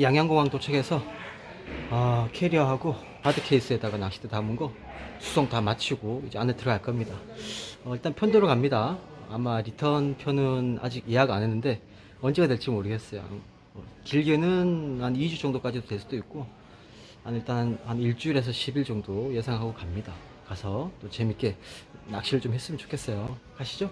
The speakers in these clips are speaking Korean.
양양공항 도착해서 아, 캐리어하고 하드 케이스에다가 낚싯대 담은 거 수송 다 마치고 이제 안에 들어갈 겁니다. 어, 일단 편도로 갑니다. 아마 리턴 편은 아직 예약 안 했는데 언제가 될지 모르겠어요. 어, 길게는 한 2주 정도까지도 될 수도 있고 한 일단 한 일주일에서 10일 정도 예상하고 갑니다. 가서 또 재밌게 낚시를 좀 했으면 좋겠어요. 가시죠.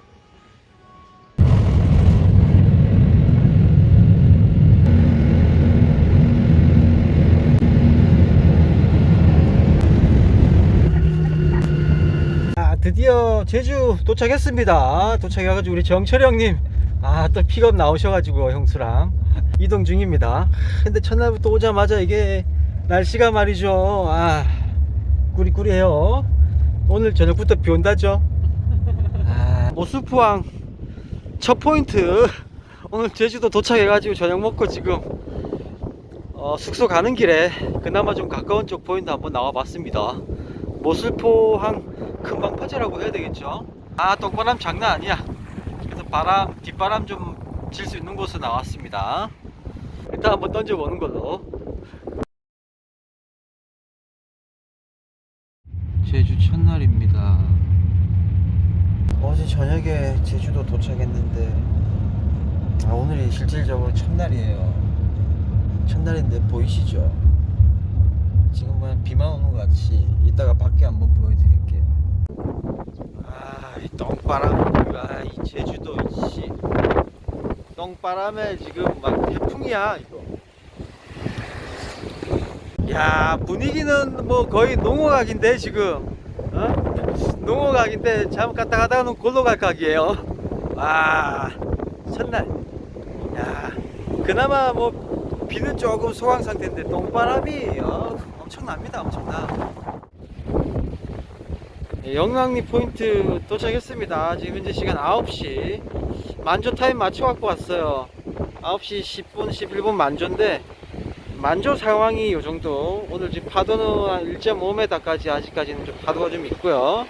아, 드디어 제주 도착했습니다. 도착해가지고 우리 정철 형님, 아, 또 픽업 나오셔가지고 형수랑 이동 중입니다. 근데 첫날부터 오자마자 이게 날씨가 말이죠. 아, 꾸리꾸리해요. 오늘 저녁부터 비 온다죠. 아, 모수포항 첫 포인트. 오늘 제주도 도착해가지고 저녁 먹고 지금 어, 숙소 가는 길에 그나마 좀 가까운 쪽 포인트 한번 나와봤습니다. 모슬포항 금방 파제라고 해야 되겠죠. 아 똥바람 장난 아니야. 그래서 바람 뒷바람 좀 질 수 있는 곳에 나왔습니다. 일단 한번 던져보는 걸로. 제주 첫날입니다. 어제 저녁에 제주도 도착했는데 아, 오늘이 실질적으로 첫날이에요. 첫날인데 보이시죠? 지금은 비만 오는 것 같이 이따가 밖에 한번 보여드릴게요. 아, 이 똥바람, 아, 이 제주도 씨, 똥바람에 지금 막 태풍이야 이거. 야 분위기는 뭐 거의 농어각인데 지금, 어? 농어각인데 잘못 갔다 가다가는 골로 갈 각이에요. 와, 첫날. 야, 그나마 뭐 비는 조금 소강 상태인데 똥바람이 어, 엄청납니다 엄청나 예, 영광리 포인트 도착했습니다 지금 현재 시간 9시 만조 타임 맞춰 갖고 왔어요 9시 10분 11분 만조인데 만조 상황이 요 정도 오늘 지금 파도는 한 1.5m까지 아직까지는 좀 파도가 좀 있고요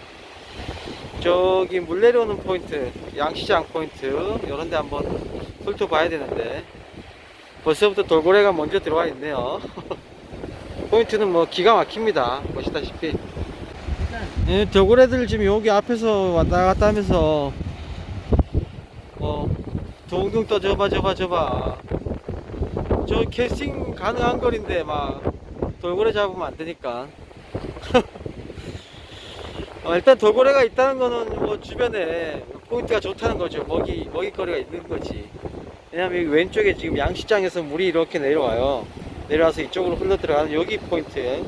저기 물 내려오는 포인트 양시장 포인트 이런 데 한번 훑어봐야 되는데 벌써부터 돌고래가 먼저 들어와 있네요. 포인트는 뭐 기가 막힙니다. 보시다시피. 예, 돌고래들 지금 여기 앞에서 왔다 갔다 하면서 어, 둥둥 떠져봐 저봐 저봐. 저 캐스팅 가능한 거리인데 막 돌고래 잡으면 안 되니까. 어, 일단 돌고래가 있다는 거는 뭐 주변에 포인트가 좋다는 거죠. 먹이 먹이거리가 있는 거지. 왜냐면 여기 왼쪽에 지금 양시장에서 물이 이렇게 내려와요. 내려와서 이쪽으로 흘러 들어가는 여기 포인트에.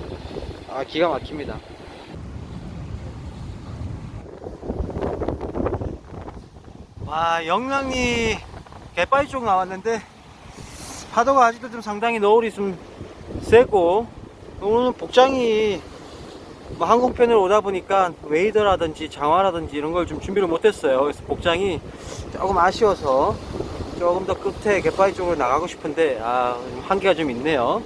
아 기가 막힙니다. 와 영랑리 개빠이 쪽 나왔는데 파도가 아직도 좀 상당히 너울이 좀 세고 오늘 복장이 뭐 항공편으로 오다 보니까 웨이더라든지 장화라든지 이런 걸 좀 준비를 못했어요. 그래서 복장이 조금 아쉬워서 조금 더 끝에 갯바위 쪽으로 나가고 싶은데 아 한계가 좀 있네요.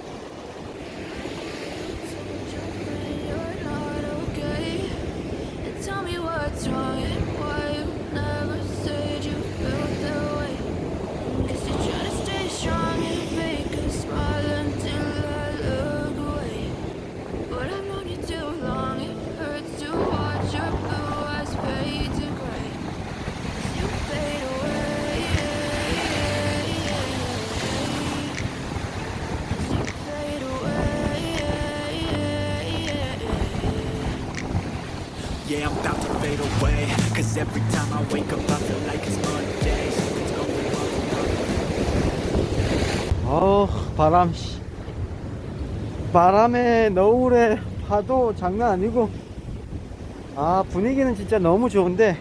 Cause every time I wake up, I feel like it's Monday. Something's going wrong. 어 바람 씨. 바람에 너울에 파도 장난 아니고 아 분위기는 진짜 너무 좋은데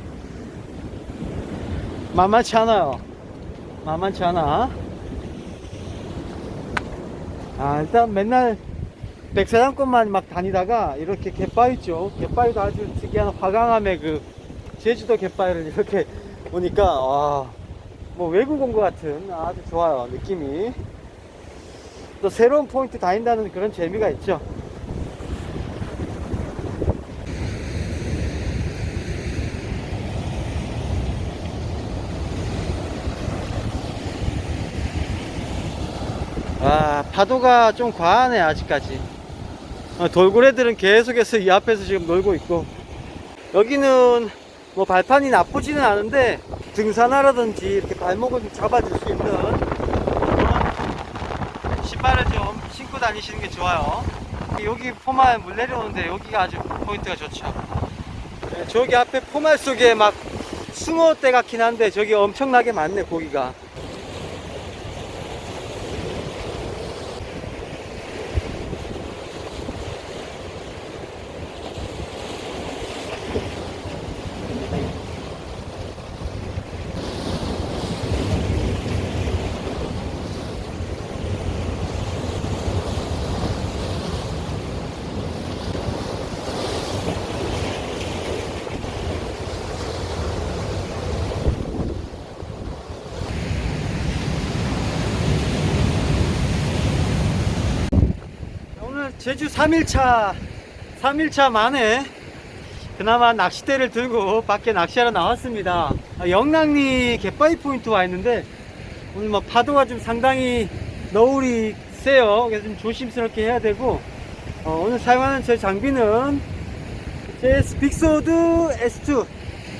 만만치 않아요. 만만치 않아. 아 일단 맨날 백사장권만 막 다니다가 이렇게 갯바위 쪽 갯바위도 아주 특이한 화강암의 그 제주도 갯바위를 이렇게 보니까 와 뭐 외국 온 것 같은 아주 좋아요 느낌이. 또 새로운 포인트 다닌다는 그런 재미가 있죠. 아 파도가 좀 과하네 아직까지. 어, 돌고래들은 계속해서 이 앞에서 지금 놀고 있고. 여기는 뭐 발판이 나쁘지는 않은데 등산하라든지 이렇게 발목을 좀 잡아줄 수 있는 신발을 좀 신고 다니시는 게 좋아요. 여기 포말 물 내려오는데 여기가 아주 포인트가 좋죠. 네, 저기 앞에 포말 속에 막 숭어 떼 같긴 한데 저기 엄청나게 많네 고기가 오늘 제주 3일차 3일차 만에 그나마 낚싯대를 들고 밖에 낚시하러 나왔습니다. 아, 영랑리 갯바위 포인트 와 있는데 오늘 뭐 파도가 좀 상당히 너울이 세요. 그래서 좀 조심스럽게 해야 되고 어, 오늘 사용하는 제 장비는 JS 빅소드 S2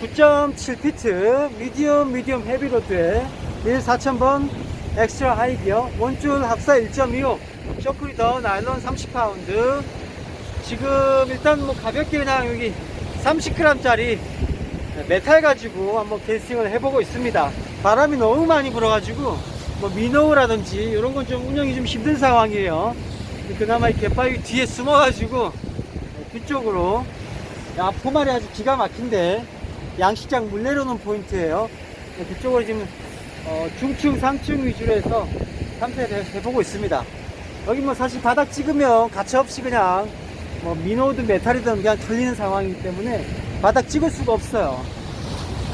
9.7피트 미디엄 미디엄 헤비로드에 14000번 엑스트라 하이 기어 원줄 합사 1.25 쇼크리더 나일론 30파운드. 지금 일단 뭐 가볍게 그냥 여기 30g 짜리 메탈 가지고 한번 캐스팅을 해보고 있습니다. 바람이 너무 많이 불어가지고 뭐 미노우라든지 이런 건 좀 운영이 좀 힘든 상황이에요. 그나마 이 갯바위 뒤에 숨어가지고 뒤쪽으로. 야 포말이 아주 기가 막힌데 양식장 물 내려놓은 포인트예요. 그쪽으로 지금 어, 중층 상층 위주로 해서 탐색을 해보고 있습니다 여기 뭐 사실 바닥 찍으면 가차없이 그냥 뭐 민호든 메탈이든 그냥 털리는 상황이기 때문에 바닥 찍을 수가 없어요.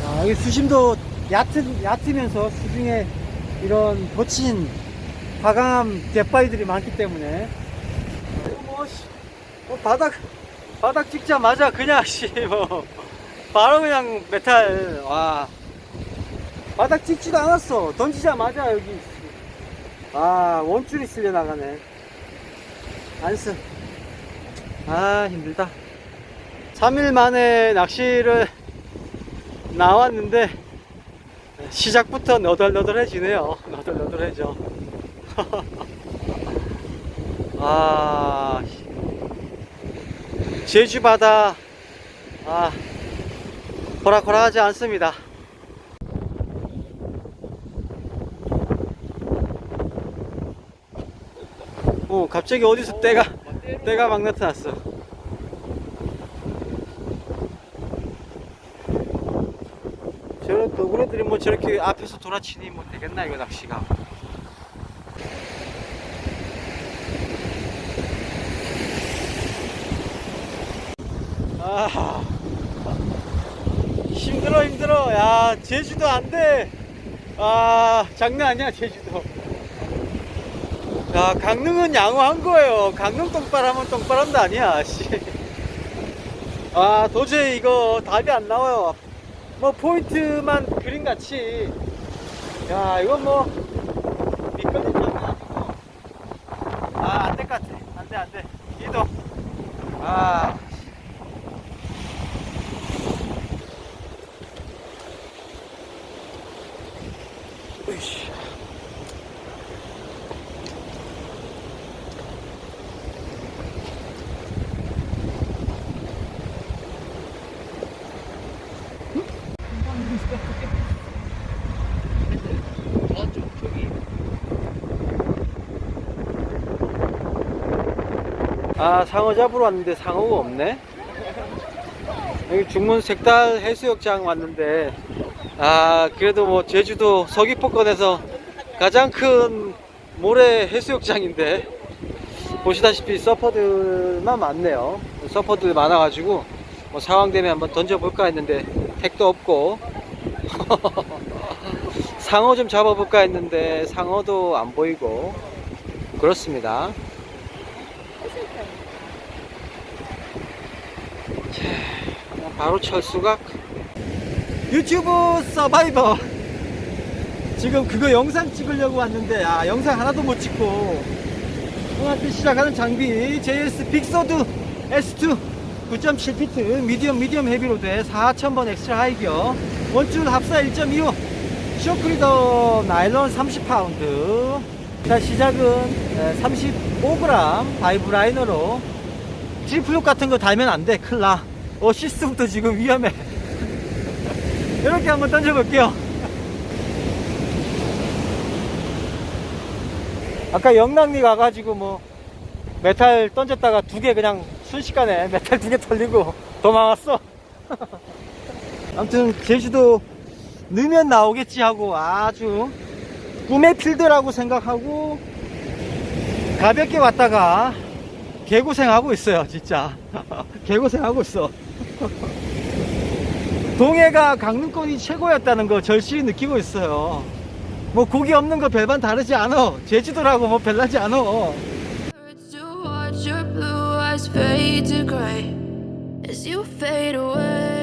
아, 여기 수심도 얕은, 얕으면서 수중에 이런 거친 과감한 갯바위들이 많기 때문에. 뭐, 씨, 뭐 바닥 바닥 찍자마자 그냥 씨뭐 바로 그냥 메탈 와. 바닥 찍지도 않았어. 던지자마자 여기 아 원줄이 쓸려 나가네. 안쓰. 아 힘들다. 3일 만에 낚시를 나왔는데 시작부터 너덜너덜해지네요. 너덜너덜해져. 아 제주 바다. 아 호락호락하지 않습니다 어 갑자기 어디서 때가 때가 막 나타났어. 저런 너구리들이 뭐 저렇게 앞에서 돌아치니 뭐 되겠나 이거 낚시가. 아 힘들어 힘들어. 야 제주도 안돼. 아 장난 아니야 제주도 야 강릉은 양호한 거예요. 강릉 똥바람은 똥바람도 아니야 씨. 아 도저히 이거 답이 안 나와요. 뭐 포인트만 그림같이. 야 이건 뭐 미끄러진 장난 아니고 아안 될 것 같아. 안돼 안돼. 이도 아 아 상어 잡으러 왔는데 상어가 없네? 여기 중문 색달 해수욕장 왔는데 아 그래도 뭐 제주도 서귀포권에서 가장 큰 모래 해수욕장인데 보시다시피 서퍼들만 많네요. 서퍼들 많아가지고 뭐 상황 되면 한번 던져볼까 했는데 택도 없고. 상어 좀 잡아볼까 했는데 상어도 안 보이고. 그렇습니다 바로 철수각 유튜브 서바이버 지금 그거 영상 찍으려고 왔는데 아 영상 하나도 못 찍고. 샷을 시작하는 장비 JS 빅서드 S2 9.7피트 미디엄 미디엄 헤비로드에 4000번 엑스트라 하이기어. 원줄 합사 1.25 쇼크리더 나일론 30파운드 자 시작은 35g 바이브 라이너로 트리플룩 같은 거 달면 안돼. 큰일 나. 어 시스트부터 지금 위험해. 이렇게 한번 던져볼게요. 아까 영락리 가가지고 뭐 메탈 던졌다가 두 개 그냥 순식간에 메탈 두 개 털리고 도망왔어. 아무튼 제주도 넣으면 나오겠지 하고 아주 꿈의 필드라고 생각하고 가볍게 왔다가 개고생하고 있어요 진짜. 개고생하고 있어. 동해가 강릉권이 최고였다는 거 절실히 느끼고 있어요. 뭐 고기 없는 거 별반 다르지 않아. 제주도라고 뭐 별나지 않아. As you fade away.